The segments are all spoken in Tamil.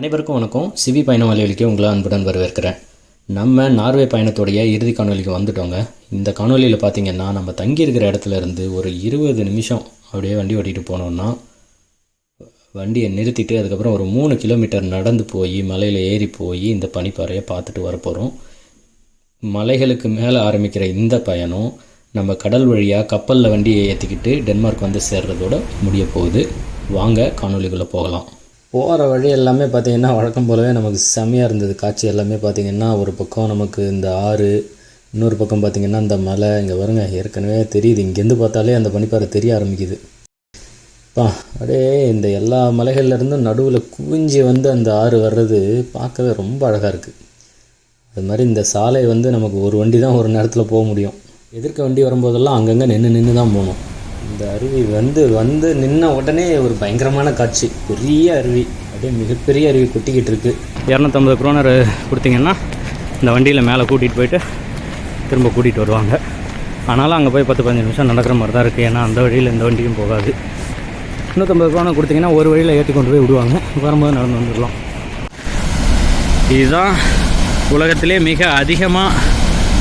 அனைவருக்கும் வணக்கம். சிவி பயண வழிகளுக்கு உங்களை அன்புடன் வரவேற்கிறேன். நம்ம நார்வே பயணத்துடைய இறுதி காணொலிக்கு வந்துட்டோங்க. இந்த காணொலியில் பார்த்தீங்கன்னா நம்ம தங்கியிருக்கிற இடத்துல இருந்து ஒரு இருபது நிமிஷம் அப்படியே வண்டி ஓட்டிகிட்டு போனோம்னா வண்டியை நிறுத்திட்டு அதுக்கப்புறம் ஒரு மூணு கிலோமீட்டர் நடந்து போய் மலையில் ஏறி போய் இந்த பனிப்பாறையை பார்த்துட்டு வரப்போகிறோம் மலைகளுக்கு மேலே ஆரம்பிக்கிற இந்த பயணம் நம்ம கடல் வழியாக கப்பலில் வண்டியை ஏற்றிக்கிட்டு டென்மார்க் வந்து சேர்றதோட முடிய போகுது. வாங்க காணொலிக்குள்ளே போகலாம். போகிற வழி எல்லாமே பார்த்திங்கன்னா வழக்கம் போலவே நமக்கு செம்மையாக இருந்தது. காட்சி எல்லாமே பார்த்திங்கன்னா ஒரு பக்கம் நமக்கு இந்த ஆறு இன்னொரு பக்கம் பார்த்திங்கன்னா இந்த மலை. இங்கே வருங்க ஏற்கனவே தெரியுது. இங்கேருந்து பார்த்தாலே அந்த பனிப்பாறை தெரிய ஆரம்பிக்குது. பா அப்படியே இந்த எல்லா மலைகள்லேருந்தும் நடுவில் குவிஞ்சி வந்து அந்த ஆறு வர்றது பார்க்கவே ரொம்ப அழகாக இருக்குது அது மாதிரி இந்த சாலை வந்து நமக்கு ஒரு வண்டி தான் ஒரு நேரத்தில் போக முடியும். எதிர்க்க வண்டி வரும்போதெல்லாம் அங்கங்கே நின்று நின்று தான் போகணும். இந்த அருவி வந்து வந்து நின்ன உடனே ஒரு பயங்கரமான காட்சி. பெரிய அருவி. அப்படியே மிகப்பெரிய அருவி கொட்டிக்கிட்டு இருக்கு. இரநூத்தம்பது குரோனர் கொடுத்தீங்கன்னா இந்த வண்டியில் மேலே கூட்டிகிட்டு போயிட்டு திரும்ப கூட்டிகிட்டு வருவாங்க. ஆனாலும் அங்கே போய் பத்து பதினஞ்சு நிமிஷம் நடக்கிற மாதிரி தான் இருக்குது ஏன்னா அந்த வழியில் இந்த வண்டியும் போகாது. நூற்றம்பது குரோனர் கொடுத்தீங்கன்னா ஒரு வழியில் ஏற்றி கொண்டு போய் விடுவாங்க. வரும்போது நடந்து வந்துடலாம். இதுதான் உலகத்திலே மிக அதிகமாக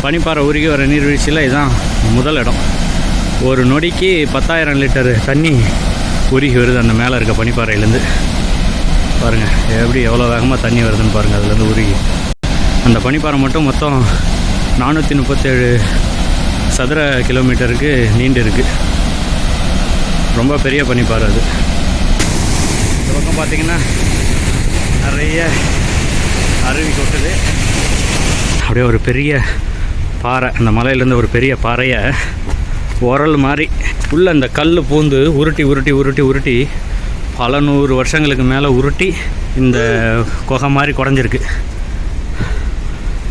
பனிப்பாறை உருகி வர நீர்வீழ்ச்சியில் இதுதான் முதல் இடம். ஒரு நொடிக்கு பத்தாயிரம் லிட்டர் தண்ணி உருகி வருது அந்த மேலே இருக்க பனிப்பாறையிலேருந்து. பாருங்கள் எப்படி எவ்வளோ வேகமாக தண்ணி வருதுன்னு பாருங்கள் அதுலேருந்து உருகி. அந்த பனிப்பாறை மட்டும் மொத்தம் நானூற்றி முப்பத்தேழு சதுர கிலோமீட்டருக்கு நீண்டு இருக்குது ரொம்ப பெரிய பனிப்பாறை அது. இந்த பக்கம் பார்த்தீங்கன்னா நிறைய அருவி கொட்டுது. அப்படியே ஒரு பெரிய பாறை அந்த மலையிலேருந்து ஒரு பெரிய பாறையை உரல் மாதிரி. உள்ளே அந்த கல் பூந்து உருட்டி உருட்டி உருட்டி உருட்டி பல நூறு வருஷங்களுக்கு மேலே உருட்டி இந்த குகை மாதிரி குறைஞ்சிருக்கு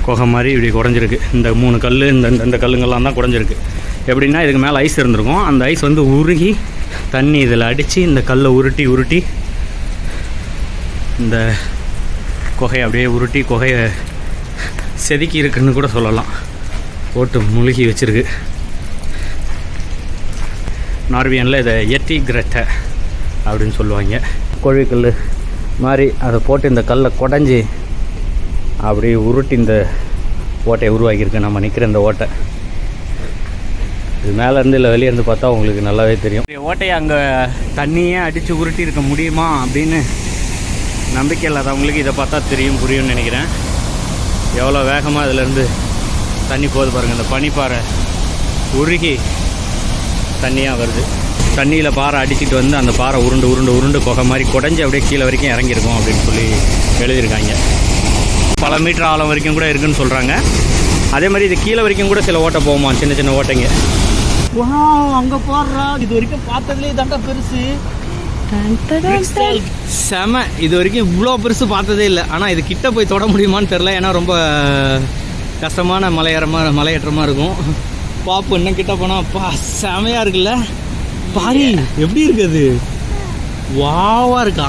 குகை மாதிரி இப்படி குறைஞ்சிருக்கு இந்த மூணு கல் இந்த இந்த- இந்த கல்லுங்கள்லாம் தான் குறைஞ்சிருக்கு எப்படின்னா இதுக்கு மேலே ஐஸ் இருந்திருக்கும். அந்த ஐஸ் வந்து உருகி தண்ணி இதில் அடித்து இந்த கல்லை உருட்டி உருட்டி இந்த குகையை அப்படியே உருட்டி குகையை செதுக்கி இருக்குன்னு கூட சொல்லலாம். போட்டு முழுகி வச்சுருக்கு. நார்வியனில் இதை எத்தி கிரட்டை அப்படின்னு சொல்லுவாங்க. கோழிக்கல் மாதிரி அதை போட்டு இந்த கல்லை குடஞ்சி அப்படியே உருட்டி இந்த ஓட்டையை உருவாக்கியிருக்கு. நம்ம நிற்கிற இந்த ஓட்டை. இது மேலேருந்து இல்லை வெளியே இருந்து பார்த்தா உங்களுக்கு நல்லாவே தெரியும். ஓட்டையை அங்கே தண்ணியே அடித்து உருட்டி இருக்க முடியுமா அப்படின்னு நம்பிக்கை இல்லாதவங்களுக்கு இதை பார்த்தா தெரியும் புரியும்னு நினைக்கிறேன். எவ்வளோ வேகமாக இதுலேருந்து தண்ணி போகுது பாருங்கள் இந்த பனிப்பாறை உருகி தண்ணியாக வருது. தண்ணியில் பாறை அடிச்சிட்டு வந்து அந்த பாறை உருண்டு உருண்டு உருண்டு குகை மாதிரி குடஞ்சி அப்படியே கீழே வரைக்கும் இறங்கியிருக்கும் அப்படின்னு சொல்லி எழுதியிருக்காங்க. பல மீட்டர் ஆழம் வரைக்கும் கூட இருக்குன்னு சொல்கிறாங்க அதே மாதிரி இது கீழே வரைக்கும் கூட சில ஓட்டை போகுமா? சின்ன சின்ன ஓட்டைங்க. வா அங்கே போடுறா. இது வரைக்கும் பார்த்ததுலேயே தாண்டா பெருசு. செம. இது வரைக்கும் இவ்வளோ பெருசு பார்த்ததே இல்லை. ஆனால் இது கிட்ட போய் தொட முடியுமான்னு தெரில ஏன்னா ரொம்ப கஷ்டமான மலையேறமாக மலையேற்றமாக இருக்கும். பாப்பு இன்னும் கிட்ட போனால் அப்பா செமையாக இருக்குல்ல. பாரி எப்படி இருக்குது வாவா இருக்கா?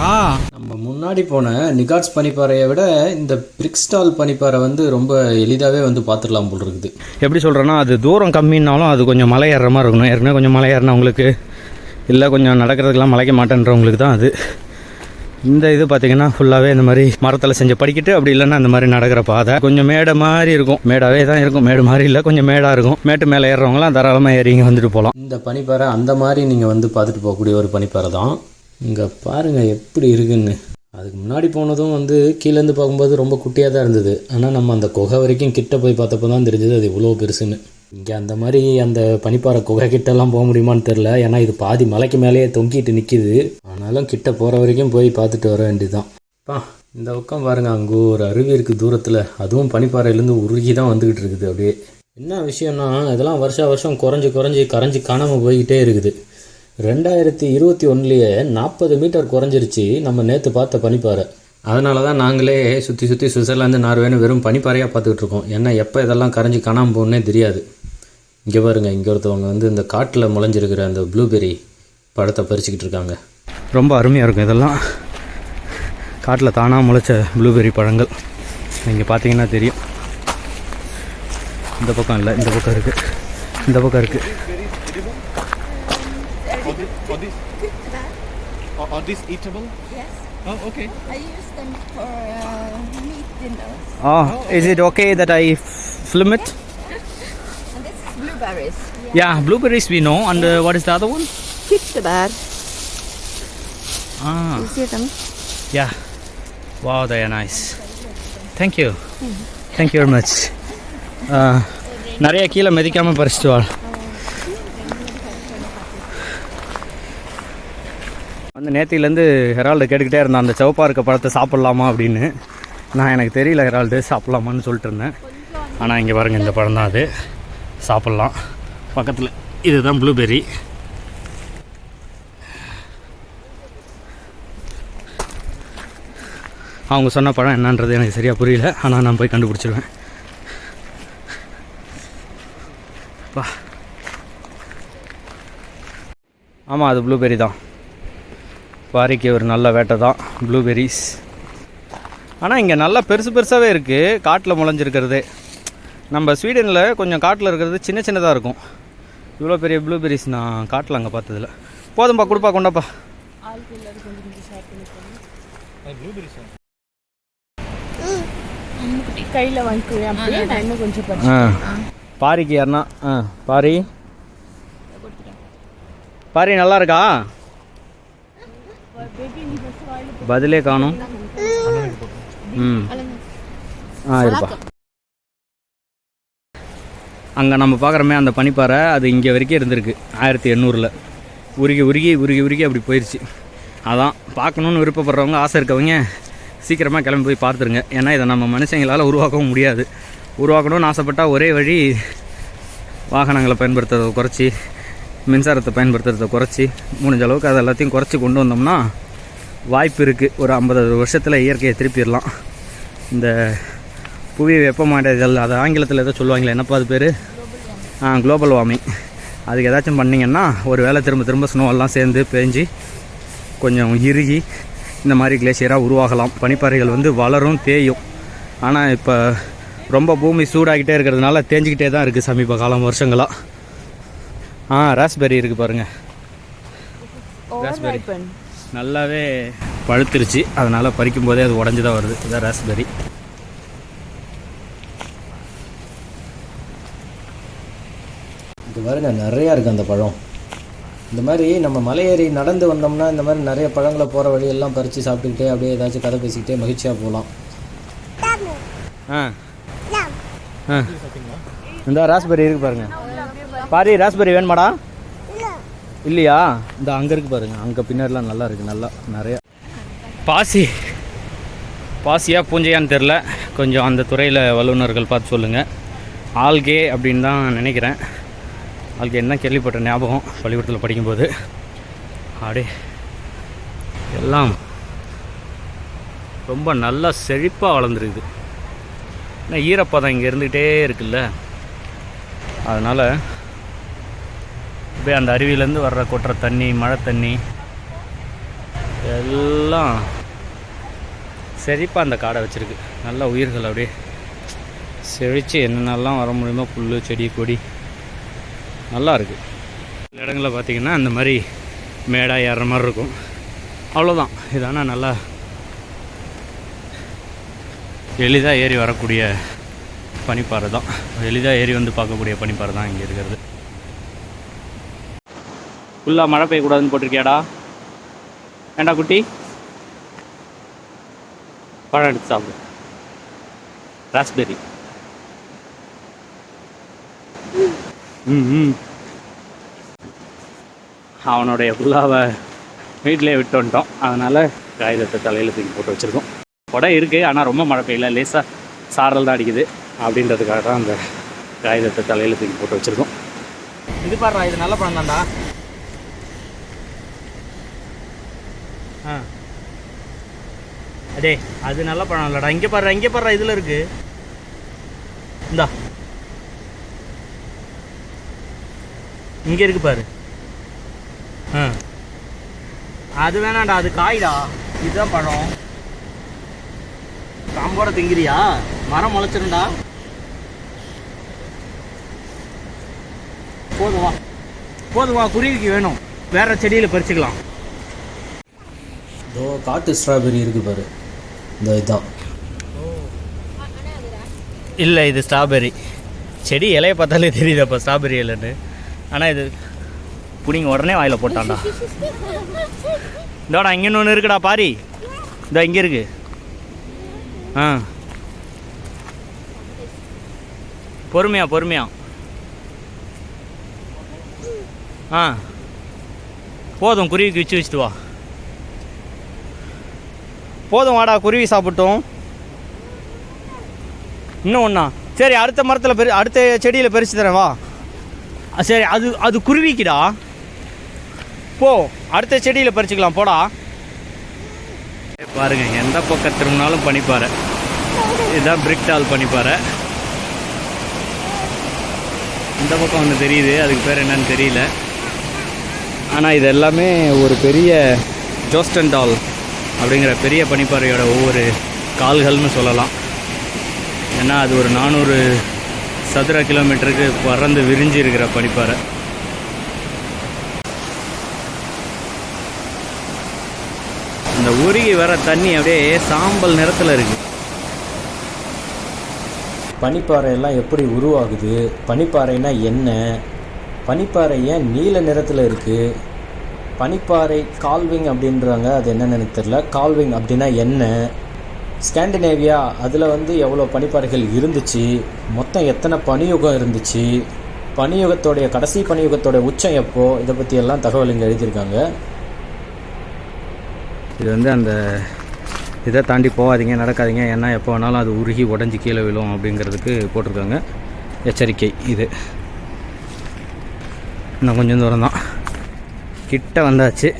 நம்ம முன்னாடி போன நிகாட்ஸ் பனிப்பாறையை விட இந்த பிரிக்ஸ்டால் பனிப்பாறை வந்து ரொம்ப எளிதாகவே வந்து பார்த்துடலாம் போல் இருக்குது. எப்படி சொல்கிறேன்னா அது தூரம் கம்மின்னாலும் அது கொஞ்சம் மலை ஏறுற மாதிரி இருக்கணும். ஏற்கனவே கொஞ்சம் மலை ஏறினவங்களுக்கு இல்லை கொஞ்சம் நடக்கிறதுக்கெல்லாம் மலைக்க மாட்டேன்றவங்களுக்கு தான் அது. இந்த இது பார்த்தீங்கன்னா ஃபுல்லாகவே இந்த மாதிரி மரத்தில் செஞ்ச படிக்கிட்டு அப்படி இல்லைன்னா இந்த மாதிரி நடக்கிற பாதை. கொஞ்சம் மேடை மாதிரி இருக்கும். மேடாவே தான் இருக்கும். மேடு மாதிரி இல்லை கொஞ்சம் மேடாக இருக்கும். மேட்டு மேலே ஏறுறவங்களாம் தாராளமாக ஏறிங்க வந்துட்டு போகலாம் இந்த பனிப்பாறை அந்த மாதிரி நீங்கள் வந்து பார்த்துட்டு போகக்கூடிய ஒரு பனிப்பாறை தான். இங்கே பாருங்கள் எப்படி இருக்குன்னு. அதுக்கு முன்னாடி போனதும் வந்து கீழேருந்து பார்க்கும்போது ரொம்ப குட்டியாக தான் இருந்தது. ஆனால் நம்ம அந்த குகை வரைக்கும் கிட்ட போய் பார்த்தப்போ தான் தெரிஞ்சது அது இவ்வளோ பெருசுன்னு. இங்கே அந்த மாதிரி அந்த பனிப்பாறை குகை கிட்டலாம் போக முடியுமான்னு தெரில ஏன்னா இது பாதி மலைக்கு மேலேயே தொங்கிட்டு நிற்கிது ஆனாலும் கிட்ட போகிற வரைக்கும் போய் பார்த்துட்டு வர வேண்டியதுதான். பா இந்த பக்கம் பாருங்கள் அங்கே ஒரு அருவி இருக்குது தூரத்தில். அதுவும் பனிப்பாறையிலேருந்து உருகி தான் வந்துக்கிட்டு இருக்குது அப்படியே. என்ன விஷயம்னா இதெல்லாம் வருஷா வருஷம் குறைஞ்சி குறைஞ்சி கரைஞ்சி காணாமல் போய்கிட்டே இருக்குது. ரெண்டாயிரத்தி இருபத்தி ஒன்றுலேயே நாற்பது மீட்டர் குறைஞ்சிருச்சு நம்ம நேற்று பார்த்த பனிப்பாறை. அதனால தான் நாங்களே சுற்றி சுற்றி சுவிட்சர்லாந்து நார்வேன்னு வெறும் பனிப்பாறையாக பார்த்துக்கிட்டு இருக்கோம். ஏன்னா எப்போ இதெல்லாம் கரைஞ்சி காணாமல் போகணுன்னே தெரியாது. இங்கே பாருங்க இங்கே ஒருத்தவங்க வந்து இந்த காட்டில் முளைஞ்சிருக்கிற அந்த ப்ளூபெர்ரி பழத்தை பறிச்சுக்கிட்டு இருக்காங்க ரொம்ப அருமையாக இருக்கும் இதெல்லாம் காட்டில் தானாக முளைச்ச ப்ளூபெர்ரி பழங்கள் இங்கே பார்த்தீங்கன்னா தெரியும் இந்த பக்கம் இல்லை இந்த பக்கம் இருக்குது இந்த பக்கம் இருக்குது Are these eatable? Yes. Oh, okay. I use them for uh, meat dinners. Oh, is it okay that I f- film it? And this is blueberries. Yeah, blueberries we know. And uh, what is the other one? Kirsebär. Ah, You see them? yeah. Wow, they are nice. Thank you. Thank you very much. Uh, நிறைய கீழே மிதிக்காமல் பறிச்சிட்டு வா வந்து நேத்திலேருந்து ஹெரால்டு கேட்டுக்கிட்டே இருந்தான் அந்த சிவப்பா இருக்க பழத்தை சாப்பிட்லாமா அப்படின்னு நான் எனக்கு தெரியல ஹெரால்டு சாப்பிட்லாமான்னு சொல்லிட்டு இருந்தேன் ஆனால் இங்கே பாருங்கள் இந்த பழம் தான் அது சாப்பிட்லாம். பக்கத்தில் இதுதான் ப்ளூபெர்ரி அவங்க சொன்ன பழம் என்னன்றது எனக்கு சரியாக புரியல. ஆனால் நான் போய் கண்டுபிடிச்சிருவேன். பா ஆமாம் அது ப்ளூபெர்ரி தான். பாரிக்கு ஒரு நல்ல வேட்டை தான் ப்ளூபெரிஸ் ஆனால் இங்கே நல்லா பெருசு பெருசாகவே இருக்குது காட்டில் முளைஞ்சிருக்கிறது. நம்ம ஸ்வீடனில் கொஞ்சம் காட்டில் இருக்கிறது சின்ன சின்னதாக இருக்கும். இவ்வளோ பெரிய ப்ளூபெர்ரிஸ் நான் காட்டில் அங்கே பார்த்ததில்ல போதும்பா கொடுப்பா கொண்டாப்பா. கையில் வாங்கிக்குவேன் கொஞ்சம் ஆ. பாரிக்கு யாருன்னா ஆ பாரி. பாரி நல்லா இருக்கா? பதிலே காணும். ம். ஆ இருப்பா. அங்கே நம்ம பார்க்குறோமே அந்த பனிப்பாறை அது இங்கே வரைக்கும் இருந்திருக்கு ஆயிரத்தி எண்ணூறில். உருகி உருகி உருகி உருகி அப்படி போயிடுச்சு அதான் பார்க்கணுன்னு விருப்பப்படுறவங்க ஆசை இருக்கவங்க சீக்கிரமாக கிளம்பி போய் பார்த்துருங்க. ஏன்னா இதை நம்ம மனுஷங்களால் உருவாக்கவும் முடியாது. உருவாக்கணும்னு ஆசைப்பட்டால் ஒரே வழி வாகனங்களை பயன்படுத்துறதை குறைச்சி மின்சாரத்தை பயன்படுத்துறதை குறைச்சி முடிஞ்ச அளவுக்கு அதை எல்லாத்தையும் குறைச்சி கொண்டு வந்தோம்னா வாய்ப்பு இருக்குது ஒரு ஐம்பது வருஷத்தில் இயற்கையை திருப்பிடலாம். இந்த புவி வெப்பமடைதல் அது ஆங்கிலத்தில் ஏதோ சொல்லுவாங்களே என்னப்பா அது பேர்? குளோபல் வார்மிங் அதுக்கு ஏதாச்சும் பண்ணிங்கன்னா ஒரு வேளை திரும்ப திரும்ப ஸ்னோவெல்லாம் சேர்ந்து பேஞ்சு கொஞ்சம் இறுகி இந்த மாதிரி கிளேசியராக உருவாகலாம். பனிப்பாறைகள் வந்து வளரும் தேயும். ஆனால் இப்போ ரொம்ப பூமி சூடாகிட்டே இருக்கிறதுனால தேஞ்சிக்கிட்டே தான் இருக்குது சமீப காலம் வருஷங்களாக ஆ ராஸ்பெரி இருக்குது பாருங்கள் ராஸ்பெரி நல்லாவே பழுத்துருச்சு. அதனால் பறிக்கும் போதே அது உடஞ்சி தான் வருது. இதான் ராஸ்பெரி பாருங்க நிறையா இருக்குது அந்த பழம். இந்த மாதிரி நம்ம மலையேறி நடந்து வந்தோம்னா இந்த மாதிரி நிறைய பழங்களை போகிற வழியெல்லாம் பறித்து சாப்பிட்டுக்கிட்டே அப்படியே ஏதாச்சும் கதை பேசிக்கிட்டே மகிழ்ச்சியாக போகலாம் ஆ. ஆ. இந்த ராஸ்பெரி இருக்கு பாருங்க. பாரி ராஸ்பெரி வேணுமாடா? இல்லையா? இந்த அங்கே இருக்கு பாருங்க. அங்கே பின்னாடிலாம் நல்லா இருக்கு. நல்லா நிறைய. பாசி. பாசியா பூஞ்சையான்னு தெரில. கொஞ்சம் அந்த துறையில் வல்லுநர்கள் பார்த்து சொல்லுங்கள் ஆல்கே அப்படின்னு தான் நினைக்கிறேன். அதுக்கு என்ன கேள்விப்பட்ட ஞாபகம் பள்ளிக்கூடத்தில் படிக்கும்போது? அப்படியே எல்லாம் ரொம்ப நல்லா செழிப்பாக வளர்ந்துருக்குது. ஏன்னா ஈரப்பதம் இங்கே இருந்துக்கிட்டே இருக்குல்ல? அதனால் அப்படியே அந்த அருவியிலேருந்து வர்ற கொட்டுற தண்ணி மழை தண்ணி எல்லாம் செழிப்பாக அந்த காடை வச்சுருக்கு. நல்ல உயிர்கள் அப்படியே செழித்து என்னென்னலாம் வர முடியுமோ புல் செடி கொடி நல்லா இருக்குது சில இடங்களில் பார்த்தீங்கன்னா அந்த மாதிரி மேடாக ஏறுற மாதிரி இருக்கும். அவ்வளோதான் இதானா நல்லா எளிதாக ஏறி வரக்கூடிய பனிப்பாறை தான். எளிதாக ஏறி வந்து பார்க்கக்கூடிய பனிப்பாறை தான் இங்கே இருக்கிறது. ஃபுல்லாக மழை பெய்யக்கூடாதுன்னு போட்டிருக்கியாடா? ஏண்டா குட்டி? பழம் எடுத்து சாப்பிடு. ராஸ்பெரி ம் ம் அவனுடைய புல்லாவை வீட்டிலே விட்டு வந்துட்டோம். அதனால் காகிதத்தை தலையில் தூக்கி போட்டு வச்சுருக்கோம். கொடை இருக்குது ஆனால் ரொம்ப மழை பெய்யல. லேசாக சாரல் தான் அடிக்குது. அப்படின்றதுக்காக தான் அந்த காகிதத்தை தலையில் தூக்கி போட்டு வச்சுருக்கோம். இது பாடுறா இது நல்ல பழம் தான்டா. ஆ. அடே அது நல்ல பழம் இல்லைடா. இங்கே பாடுறா இங்கே பாடுறா இதில் இருக்கு. இந்தா. இங்கே இருக்கு பாரு. ஆ. அது வேணாம்டா அது காய்டா. இதுதான் பழம். காம்போட திங்கிறியா? மரம் முளைச்சிருண்டா போதும் வா. போதும் வா குருவிக்கு வேணும். வேற செடியில் பறிச்சுக்கலாம். இதோ காட்டு ஸ்ட்ராபெரி இருக்குது பாரு. இந்த இதுதான் இல்லை இது ஸ்ட்ராபெரி செடி இலையை பார்த்தாலே தெரியுது அப்போ ஸ்ட்ராபெரி இலைன்னு ஆனால் இது பிடிங்க உடனே வாயில் போட்டான்டா. இதோட இங்கே ஒன்று இருக்குடா பாரி. இதோ இங்கே இருக்கு. ஆ. பொறுமையா பொறுமையா. ஆ. போதும் குருவிக்கு வச்சு வச்சுட்டு வா. போதும் வாடா குருவி சாப்பிட்டோம். இன்னும் ஒன்றா சரி அடுத்த மரத்தில் பெரு அடுத்த செடியில் பறிச்சு தரேன் வா. சரி அது அது குருவிக்குடா. போ அடுத்த செடியில் பறிச்சுக்கலாம் போடா. பாருங்க எந்த பக்கம் திரும்பினாலும் பனிப்பாறை. இதுதான் பிரிக் டால் பனிப்பாறை. இந்த பக்கம் ஒன்று தெரியுது அதுக்கு பேர் என்னன்னு தெரியல. ஆனால் இது எல்லாமே ஒரு பெரிய ஜோஸ்டன் டால் அப்படிங்கிற பெரிய பனிப்பாறையோட ஒவ்வொரு கால்கள்னு சொல்லலாம். ஏன்னா அது ஒரு நானூறு சதுர கிலோமீட்டருக்கு பறந்து விரிஞ்சு இருக்கிற பனிப்பாறை. இந்த உருகி வர தண்ணி அப்படியே சாம்பல் நிறத்தில் இருக்குது பனிப்பாறையெல்லாம் எப்படி உருவாகுது? பனிப்பாறைனா என்ன? பனிப்பாறை ஏன் நீல நிறத்தில் இருக்குது பனிப்பாறை கால்விங் அப்படின்றாங்க அது என்னென்னு எனக்கு தெரியல. கால்விங் அப்படின்னா என்ன? ஸ்காண்டினேவியா அதில் வந்து எவ்வளோ பனிப்பாறைகள் இருந்துச்சு மொத்தம் எத்தனை பனியுகம் இருந்துச்சு பனியுகத்தோடைய கடைசி பனியுகத்தோடைய உச்சம் எப்போ இதை பற்றி எல்லாம் தகவல் இங்கே எழுதியிருக்காங்க. இது வந்து அந்த இதை தாண்டி போகாதீங்க நடக்காதீங்க ஏன்னா எப்போ வேணாலும் அது உருகி உடஞ்சி கீழே விழும் அப்படிங்கிறதுக்கு போட்டிருக்காங்க. எச்சரிக்கை இது. இன்னும் கொஞ்சம் தூரம் தான். கிட்ட வந்தாச்சு.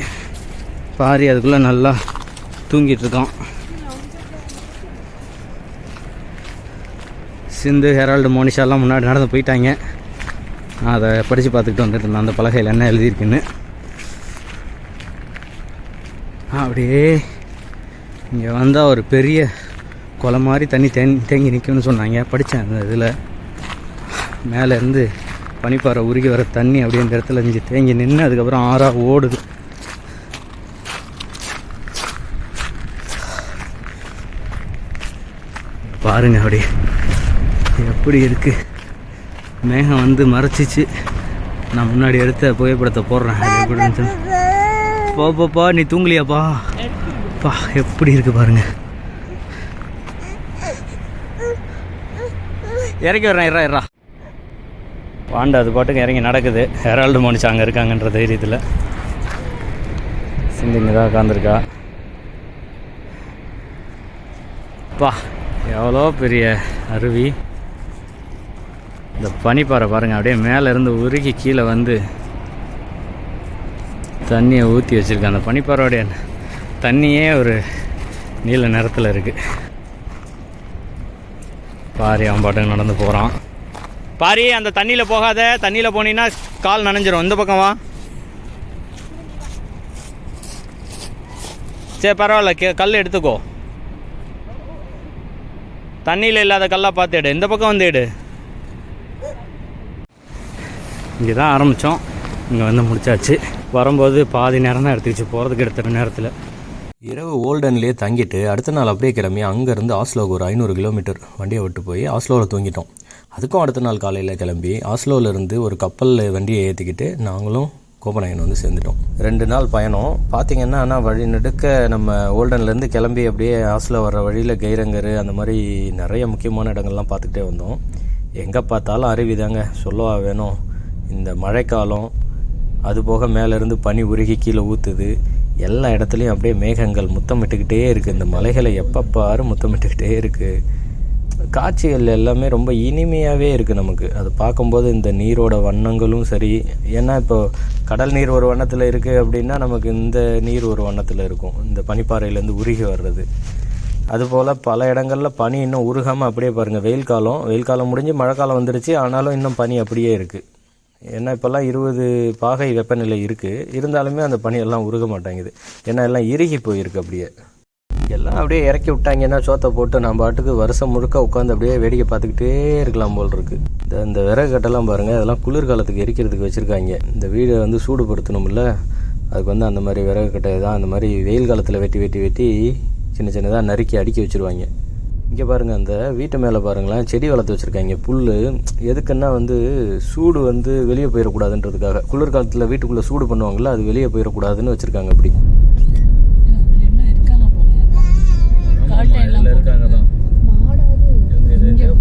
பாரி அதுக்குள்ளே நல்லா தூங்கிட்டு இருக்கான். சிந்து ஹெரால்டு மோனிஷாலாம் முன்னாடி நடந்து போயிட்டாங்க. நான் அதை படித்து பார்த்துக்கிட்டு வந்துட்டு இருந்தேன். அந்த பலகையில் என்ன எழுதியிருக்குன்னு. அப்படியே இங்கே வந்தால் ஒரு பெரிய குளம் மாதிரி தண்ணி தேங்கி தேங்கி நிற்கும்னு சொன்னாங்க. படித்தேன் அந்த இதில். மேலேருந்து பனிப்பாறை உருகி வர தண்ணி அப்படியே இந்த இடத்துல இங்கே தேங்கி நின்று அதுக்கப்புறம் ஆறாக ஓடுது. பாருங்க அப்படியே. எப்படி இருக்குது மேகம் வந்து மறைச்சிச்சு. நான் முன்னாடி எடுத்த புகைப்படத்தை போடுறேன். அது எப்படி இருந்துச்சு போப்பா நீ தூங்கலையாப்பா? பா எப்படி இருக்கு பாருங்க. இறக்கி வர்றேன் இறா இறா. வாண்டா அது பாட்டுக்கு இறங்கி நடக்குது. ஹெரால்டு மோனிச்சு அங்கே இருக்காங்கன்ற தைரியத்தில். சிந்திங்க தான் உட்காந்துருக்கா பா எவ்வளோ பெரிய அருவி. இந்த பனிப்பாறை பாருங்கள் அப்படியே மேலே இருந்து உருகி கீழே வந்து தண்ணியை ஊற்றி வச்சுருக்கேன் அந்த பனிப்பாறையோடைய தண்ணியே ஒரு நீல நிறத்தில் இருக்குது பாரி அவன் பாட்டுக்கு நடந்து போகிறான் பாரி அந்த தண்ணியில் போகாத. தண்ணியில் போனீங்கன்னா கால் நனைஞ்சிரும். இந்த பக்கம் வா. சரி பரவாயில்ல. கே கல் எடுத்துக்கோ. தண்ணியில் இல்லாத கல்லாக பார்த்து எடு. இந்த பக்கம் வந்து எடு. இங்கே தான் ஆரம்பித்தோம் இங்கே வந்து முடிச்சாச்சு. வரும்போது பாதி நேரம் தான் எடுத்துக்கிச்சு. போகிறதுக்கு எடுத்த நேரத்தில். இரவு ஓல்டன்லேயே தங்கிட்டு அடுத்த நாள் அப்படியே கிளம்பி அங்கேருந்து ஆஸ்லோவுக்கு ஒரு ஐநூறு கிலோமீட்டர் வண்டியை விட்டு போய் ஆஸ்லோவில் தூங்கிட்டோம். அதுக்கும் அடுத்த நாள் காலையில் கிளம்பி ஆஸ்லோவிலேருந்து ஒரு கப்பலில் வண்டியை ஏற்றிக்கிட்டு நாங்களும் கோபநாயகன் வந்து சேர்ந்துட்டோம். ரெண்டு நாள் பயணம். பார்த்தீங்கன்னா ஆனால் வழி நெடுக்க நம்ம ஓல்டன்லேருந்து கிளம்பி அப்படியே ஆஸ்லோ வர்ற வழியில் கைரங்கர் அந்த மாதிரி நிறைய முக்கியமான இடங்கள்லாம் பார்த்துக்கிட்டே வந்தோம். எங்கே பார்த்தாலும் அருவி தாங்க சொல்லவா வேணும். இந்த மழைக்காலம் அது போக மேலேருந்து பனி உருகி கீழே ஊற்றுது எல்லா இடத்துலையும் அப்படியே மேகங்கள் முத்தமிட்டுக்கிட்டே இருக்குது இந்த மலைகளை எப்பப்பாரு முத்தமிட்டுக்கிட்டே இருக்குது காட்சிகள் எல்லாமே ரொம்ப இனிமையாகவே இருக்குது நமக்கு. அது பார்க்கும்போது இந்த நீரோட வண்ணங்களும் சரி ஏன்னா இப்போ கடல் நீர் ஒரு வண்ணத்தில் இருக்குது அப்படின்னா நமக்கு இந்த நீர் ஒரு வண்ணத்தில் இருக்கும். இந்த பனிப்பாறையிலேருந்து உருகி வர்றது. அதுபோல் பல இடங்களில் பனி இன்னும் உருகாமல் அப்படியே பாருங்கள் வெயில் காலம். வெயில் காலம் முடிஞ்சு மழை காலம் வந்துருச்சு ஆனாலும் இன்னும் பனி அப்படியே இருக்குது ஏன்னா இப்போல்லாம் இருபது பாகை வெப்பநிலை இருக்குது இருந்தாலுமே அந்த பனியெல்லாம் உருக மாட்டேங்குது. ஏன்னா எல்லாம் இறுகி போயிருக்கு அப்படியே. எல்லாம் அப்படியே இறக்கி விட்டாங்கன்னா சோத்தை போட்டு நம்ம பாட்டுக்கு வருஷம் முழுக்க உட்காந்து அப்படியே வேடிக்கை பார்த்துக்கிட்டே இருக்கலாம் போல் இருக்கு. இந்த இந்த விறகு கட்டெல்லாம் பாருங்கள் அதெல்லாம் குளிர்காலத்துக்கு எரிக்கிறதுக்கு வச்சுருக்காங்க. இந்த வீடை வந்து சூடுபடுத்தணும்ல. அதுக்கு வந்து அந்த மாதிரி விறகு கட்டை தான் அந்த மாதிரி வெயில் காலத்தில் வெட்டி வெட்டி வெட்டி சின்ன சின்னதாக நறுக்கி அடுக்கி வச்சுருவாங்க. இங்கே பாருங்கள் அந்த வீட்டு மேலே பாருங்களேன் செடி வளர்த்து வச்சுருக்காங்க. புல் எதுக்குன்னா வந்து சூடு வந்து வெளியே போயிடக்கூடாதுன்றதுக்காக. குளிர்காலத்தில் வீட்டுக்குள்ளே சூடு பண்ணுவாங்கள்ல அது வெளியே போயிடக்கூடாதுன்னு வச்சுருக்காங்க அப்படி அதுல என்ன இருக்காங்க போல காட்டையெல்லாம் இருக்காங்க தான்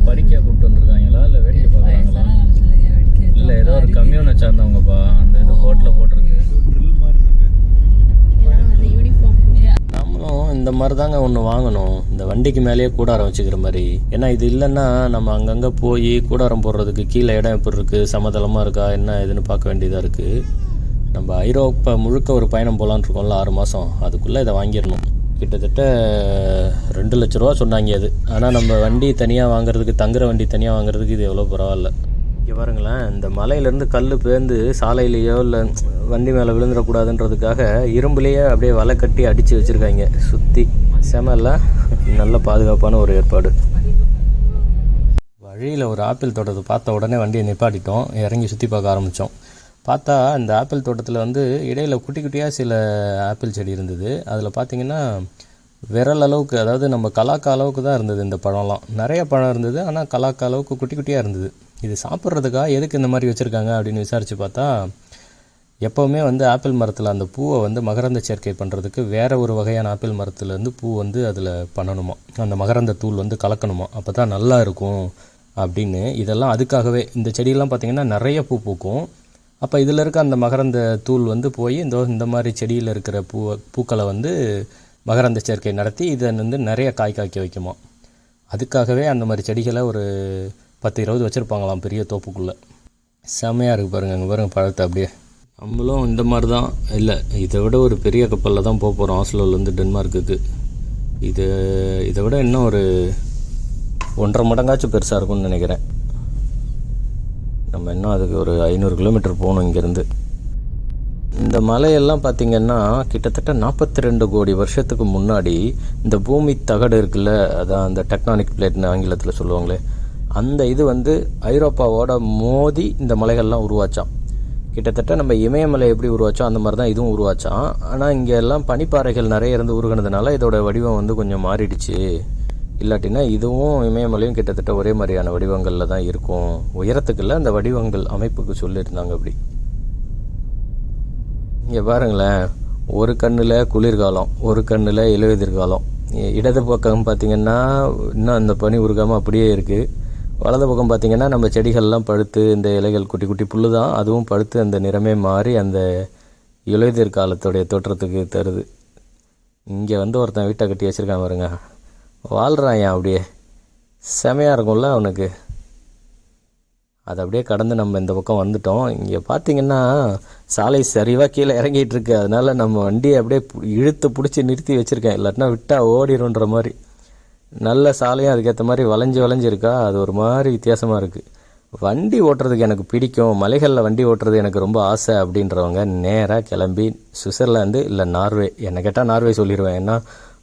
படிக்க கூப்பிட்டு வந்திருக்காங்களா இல்லை வேடிக்கை பார்க்குறாங்களா வயசான காலத்துல வெடிக்க இல்லை ஏதோ ஒரு கம்யூனை சார்ந்தவங்கப்பா அந்த இது ஹோட்டலில் போட்டிருக்கு அந்த யூனிஃபார்ம் நம்மளும் இந்த மாதிரி தாங்க ஒன்று வாங்கணும். இந்த வண்டிக்கு மேலேயே கூடாரம் வச்சுக்கிற மாதிரி. ஏன்னா இது இல்லைன்னா நம்ம அங்கங்கே போய் கூடாரம் போடுறதுக்கு கீழே இடம் எப்படி இருக்குது சமதளமாக இருக்கா? என்ன ஏதுன்னு பார்க்க வேண்டியதாக இருக்குது நம்ம ஐரோப்பா முழுக்க ஒரு பயணம் போகலான்னு இருக்கோம்ல ஆறு மாதம் அதுக்குள்ளே இதை வாங்கிடணும். கிட்டத்தட்ட ரெண்டு லட்ச ரூபா சொன்னாங்க அது. ஆனால் நம்ம வண்டி தனியாக வாங்குறதுக்கு தங்குற வண்டி தனியாக வாங்குறதுக்கு இது எவ்வளோ பரவாயில்ல. இங்கே பாருங்களேன் இந்த மலையிலேருந்து கல் பேர்ந்து சாலையிலேயோ இல்லை வண்டி மேலே விழுந்துடக்கூடாதுன்றதுக்காக இரும்புலேயே அப்படியே வலை கட்டி அடித்து வச்சுருக்காங்க. சுற்றி செமல்ல நல்ல பாதுகாப்பான ஒரு ஏற்பாடு. வழியில் ஒரு ஆப்பிள் தோட்டத்தை பார்த்த உடனே வண்டியை நிப்பாட்டிட்டோம். இறங்கி சுற்றி பார்க்க ஆரம்பித்தோம் பார்த்தா இந்த ஆப்பிள் தோட்டத்தில் வந்து இடையில குட்டி குட்டியாக சில ஆப்பிள் செடி இருந்தது. அதில் பார்த்தீங்கன்னா விரல் அளவுக்கு அதாவது நம்ம கலாக்கா அளவுக்கு தான் இருந்தது இந்த பழம்லாம். நிறைய பழம் இருந்தது ஆனால் கலாக்கா அளவுக்கு குட்டி குட்டியாக இருந்தது. இது சாப்பிட்றதுக்காக எதுக்கு இந்த மாதிரி வச்சுருக்காங்க அப்படின்னு விசாரித்து பார்த்தா எப்போவுமே வந்து ஆப்பிள் மரத்தில் அந்த பூவை வந்து மகரந்த சேர்க்கை பண்ணுறதுக்கு வேறு ஒரு வகையான ஆப்பிள் மரத்துலேருந்து பூ வந்து அதில் பண்ணணுமா? அந்த மகரந்த தூள் வந்து கலக்கணுமா? அப்போ தான் நல்லா இருக்கும் அப்படின்னு. இதெல்லாம் அதுக்காகவே இந்த செடியெல்லாம் பார்த்திங்கன்னா நிறைய பூ பூக்கும். அப்போ இதில் இருக்க அந்த மகரந்த தூள் வந்து போய் இந்த இந்த மாதிரி செடியில் இருக்கிற பூ பூக்களை வந்து மகரந்த சேர்க்கை நடத்தி இதை வந்து நிறைய காய் காய்க்க வைக்குமா? அதுக்காகவே அந்த மாதிரி செடிகளை ஒரு பத்து இருபது வச்சுருப்பாங்களாம் பெரிய தோப்புக்குள்ளே. செம்மையாக இருக்குது பாருங்கள் அங்கே பாருங்கள் பழத்தை அப்படியே. நம்மளும் இந்த மாதிரி தான் இல்லை இதை விட ஒரு பெரிய கப்பலில் தான் போக போகிறோம் ஆஸ்லோலேருந்து டென்மார்க்குக்கு இது இதை விட இன்னும் ஒரு ஒன்றரை மடங்காச்சும் பெருசாக இருக்கும்னு நினைக்கிறேன். நம்ம இன்னும் அதுக்கு ஒரு ஐநூறு கிலோமீட்டர் போகணும் இங்கேருந்து. இந்த மலையெல்லாம் பார்த்திங்கன்னா கிட்டத்தட்ட நாற்பத்தி ரெண்டு கோடி வருஷத்துக்கு முன்னாடி இந்த பூமி தகடு இருக்குல்ல அதான் அந்த டெக்னானிக் பிளேட்னு ஆங்கிலத்தில் சொல்லுவாங்களே அந்த இது வந்து ஐரோப்பாவோட மோதி இந்த மலைகள்லாம் உருவாச்சான் கிட்டத்தட்ட நம்ம இமயமலை எப்படி உருவாச்சோ அந்த மாதிரி தான் இதுவும் உருவாச்சான் ஆனால் இங்கே எல்லாம் பனிப்பாறைகள் நிறைய இருந்து உருகினதுனால இதோட வடிவம் வந்து கொஞ்சம் மாறிடுச்சு. இல்லாட்டினா இதுவும் இமயமலையும் கிட்டத்தட்ட ஒரே மாதிரியான வடிவங்களில் தான் இருக்கும். உயரத்துக்குள்ள அந்த வடிவங்கள் அமைப்புக்கு சொல்லியிருந்தாங்க அப்படி. இங்கே பாருங்களேன். ஒரு கண்ணில் குளிர்காலம் ஒரு கண்ணில் இலையுதிர்காலம் இடது பக்கம் பார்த்தீங்கன்னா இன்னும் அந்த பனி உருகாமல் அப்படியே இருக்குது வலது பக்கம் பார்த்திங்கன்னா நம்ம செடிகள்லாம் பழுத்து இந்த இலைகள் குட்டி குட்டி புல்லு தான் அதுவும் பழுத்து அந்த நிறமே மாறி அந்த இலைதீர் காலத்துடைய தோற்றத்துக்கு தருது. இங்கே வந்து ஒருத்தன் வீட்டை கட்டி வச்சுருக்கான் பாருங்க. வாழ்கிறான் ஏன் அப்படியே? செமையாக இருக்கும்ல அவனுக்கு. அது அப்படியே கடந்து நம்ம இந்த பக்கம் வந்துட்டோம். இங்கே பார்த்தீங்கன்னா சாலை சரிவாக கீழே இறங்கிட்டு இருக்கு. அதனால நம்ம வண்டியை அப்படியே இழுத்து பிடிச்சி நிறுத்தி வச்சுருக்கேன். இல்லாட்டினா விட்டால் ஓடிடும்ன்ற மாதிரி. நல்ல சாலையும் அதுக்கேற்ற மாதிரி வளைஞ்சு வளைஞ்சு இருக்கா? அது ஒரு மாதிரி வித்தியாசமாக இருக்குது வண்டி ஓட்டுறதுக்கு எனக்கு பிடிக்கும். மலைகளில் வண்டி ஓட்டுறது எனக்கு ரொம்ப ஆசை அப்படின்றவங்க நேராக கிளம்பி சுவிட்சர்லாந்து இல்லை நார்வே. என்னை கேட்டால் நார்வே சொல்லிடுவேன் ஏன்னா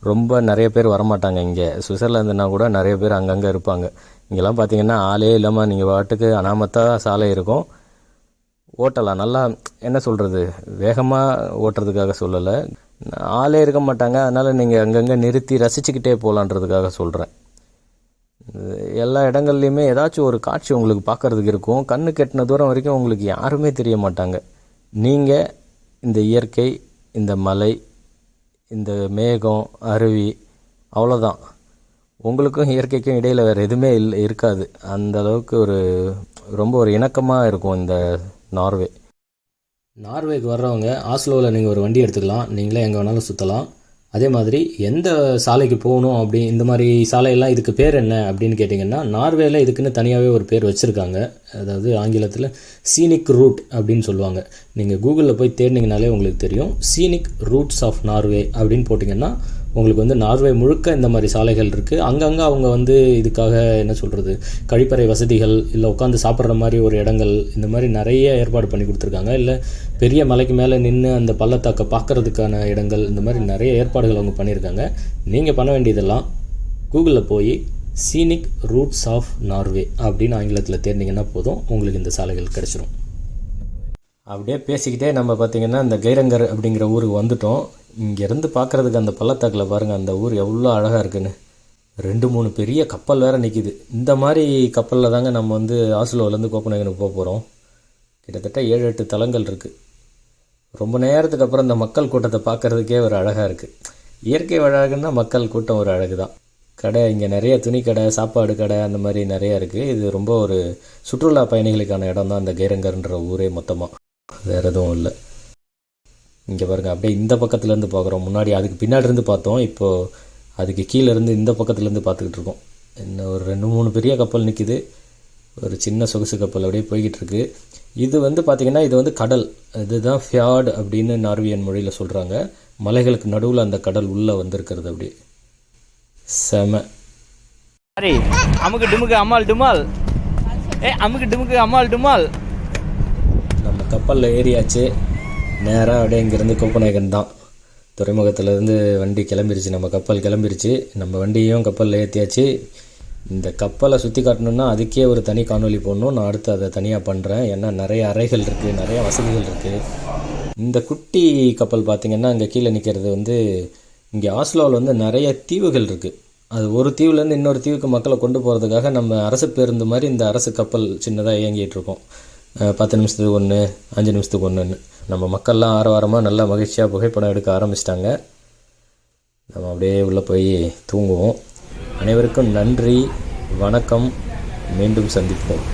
ரொம்ப நிறைய பேர் வரமாட்டாங்க இங்கே. சுவிட்சர்லாந்துனா கூட நிறைய பேர் அங்கங்கே இருப்பாங்க. இங்கெல்லாம் பார்த்தீங்கன்னா ஆளே இல்லாமல் நீங்கள் வாட்டுக்கு அனாமத்தா சாலை இருக்கும். ஓட்டலாம். நல்லா என்ன சொல்கிறது வேகமாக ஓட்டுறதுக்காக சொல்லலை. ஆளே இருக்க மாட்டாங்க. அதனால் நீங்கள் அங்கங்கே நிறுத்தி ரசிச்சுக்கிட்டே போகலான்றதுக்காக சொல்கிறேன் எல்லா இடங்கள்லையுமே ஏதாச்சும் ஒரு காட்சி உங்களுக்கு பார்க்கறதுக்கு இருக்கும். கண்ணு கெட்டின தூரம் வரைக்கும் உங்களுக்கு யாருமே தெரிய மாட்டாங்க. நீங்கள் இந்த இயற்கை இந்த மலை இந்த மேகம் அருவி அவ்வளோதான் உங்களுக்கும் இயற்கைக்கும் இடையில் வேறு எதுவுமே இல்லை இருக்காது. அந்த அளவுக்கு ஒரு ரொம்ப ஒரு இணக்கமாக இருக்கும் இந்த நார்வே. நார்வேக்கு வர்றவங்க ஆஸ்லோவில் நீங்கள் ஒரு வண்டி எடுத்துக்கலாம். நீங்களே எங்கே வேணாலும் சுற்றலாம் அதே மாதிரி எந்த சாலைக்கு போகணும் அப்படி இந்த மாதிரி சாலையெல்லாம் இதுக்கு பேர் என்ன அப்படின்னு கேட்டிங்கன்னா நார்வேல இதுக்குன்னு தனியாகவே ஒரு பேர் வச்சுருக்காங்க. அதாவது ஆங்கிலத்தில் சீனிக் ரூட் அப்படின்னு சொல்லுவாங்க. நீங்கள் கூகுளில் போய் தேடினீங்கனாலே உங்களுக்கு தெரியும். சீனிக் ரூட்ஸ் ஆஃப் நார்வே அப்படின்னு போட்டிங்கன்னா உங்களுக்கு வந்து நார்வே முழுக்க இந்த மாதிரி சாலைகள் இருக்குது அங்கங்கே அவங்க வந்து இதுக்காக என்ன சொல்கிறது கழிப்பறை வசதிகள் இல்லை உட்காந்து சாப்பிட்ற மாதிரி ஒரு இடங்கள் இந்த மாதிரி நிறைய ஏற்பாடு பண்ணி கொடுத்துருக்காங்க. இல்லை பெரிய மலைக்கு மேலே நின்று அந்த பள்ளத்தாக்கை பார்க்குறதுக்கான இடங்கள் இந்த மாதிரி நிறைய ஏற்பாடுகள் அவங்க பண்ணியிருக்காங்க. நீங்கள் பண்ண வேண்டியதெல்லாம் கூகுளில் போய் சீனிக் ரூட்ஸ் ஆஃப் நார்வே அப்படின்னு ஆங்கிலத்தில் தேர்ந்தீங்கன்னா போதும் உங்களுக்கு இந்த சாலைகள் கிடச்சிரும். அப்படியே பேசிக்கிட்டே நம்ம பார்த்திங்கன்னா இந்த கைரங்கர் அப்படிங்கிற ஊருக்கு வந்துட்டோம். இங்கேருந்து பார்க்குறதுக்கு அந்த பள்ளத்தாக்கில் பாருங்கள் அந்த ஊர் எவ்வளோ அழகாக இருக்குன்னு. ரெண்டு மூணு பெரிய கப்பல் வேறு நிற்கிது இந்த மாதிரி கப்பலில் தாங்க நம்ம வந்து ஆஸ்லோவிலேருந்து கோப்பனகனுக்கு போக போகிறோம் கிட்டத்தட்ட ஏழு எட்டு தலங்கள் இருக்குது ரொம்ப நேரத்துக்கு அப்புறம் இந்த மக்கள் கூட்டத்தை பார்க்குறதுக்கே ஒரு அழகாக இருக்குது இயற்கை அழகுன்னா மக்கள் கூட்டம் ஒரு அழகு தான் கடை இங்கே நிறைய துணி கடை சாப்பாடு கடை அந்த மாதிரி நிறைய இருக்குது இது ரொம்ப ஒரு சுற்றுலா பயணிகளுக்கான இடம் தான் இந்த கைரங்கர்ன்ற ஊரே மொத்தமாக வேறு எதுவும் இல்லை. இங்கே பாருங்க அப்படியே இந்த பக்கத்துலேருந்து பார்க்குறோம். முன்னாடி அதுக்கு பின்னாடி இருந்து பார்த்தோம். இப்போது அதுக்கு கீழே இருந்து இந்த பக்கத்துலேருந்து பார்த்துக்கிட்டு இருக்கோம். இன்னும் ஒரு ரெண்டு மூணு பெரிய கப்பல் நிற்கிது ஒரு சின்ன சொகுசு கப்பல் அப்படியே போய்கிட்டு இருக்கு. இது வந்து பார்த்திங்கன்னா இது வந்து கடல். இதுதான் ஃபியாட் அப்படின்னு நார்வியன் மொழியில் சொல்கிறாங்க மலைகளுக்கு நடுவில் அந்த கடல் உள்ளே வந்திருக்கிறது அப்படி செம. சரி அமுக்கு டுமுக்கு அம்மாள் டுமால். ஏ அமுக்கு டுமுக்கு அம்மாள் டுமால். நம்ம கப்பலில் ஏறியாச்சு. நேராக அப்படியே இங்கேருந்து கோப்பநாயகன் தான். துறைமுகத்துலேருந்து வண்டி கிளம்பிருச்சு. நம்ம கப்பல் கிளம்பிருச்சு. நம்ம வண்டியும் கப்பலில் ஏற்றியாச்சு இந்த கப்பலை சுற்றி காட்டணுன்னா அதுக்கே ஒரு தனி காணொளி போடணும். நான் அடுத்து அதை தனியாக பண்ணுறேன் ஏன்னா நிறைய அறைகள் இருக்குது நிறைய வசதிகள் இருக்குது இந்த குட்டி கப்பல் பார்த்திங்கன்னா அங்கே கீழே நிற்கிறது வந்து இங்கே ஆஸ்லோவில் வந்து நிறைய தீவுகள் இருக்குது அது ஒரு தீவுலேருந்து இன்னொரு தீவுக்கு மக்களை கொண்டு போகிறதுக்காக நம்ம அரசு பேருந்து மாதிரி இந்த அரசு கப்பல் சின்னதாக இயங்கிகிட்ருக்கோம் இருக்கோம். பத்து நிமிஷத்துக்கு ஒன்று அஞ்சு நிமிஷத்துக்கு ஒன்றுன்னு நம்ம மக்கள்லாம் ஆரவாரமாக நல்லா மகிழ்ச்சியாக புகைப்படம் எடுக்க ஆரம்பிச்சிட்டாங்க. நம்ம அப்படியே உள்ளே போய் தூங்குவோம். அனைவருக்கும் நன்றி வணக்கம். மீண்டும் சந்திப்போம்.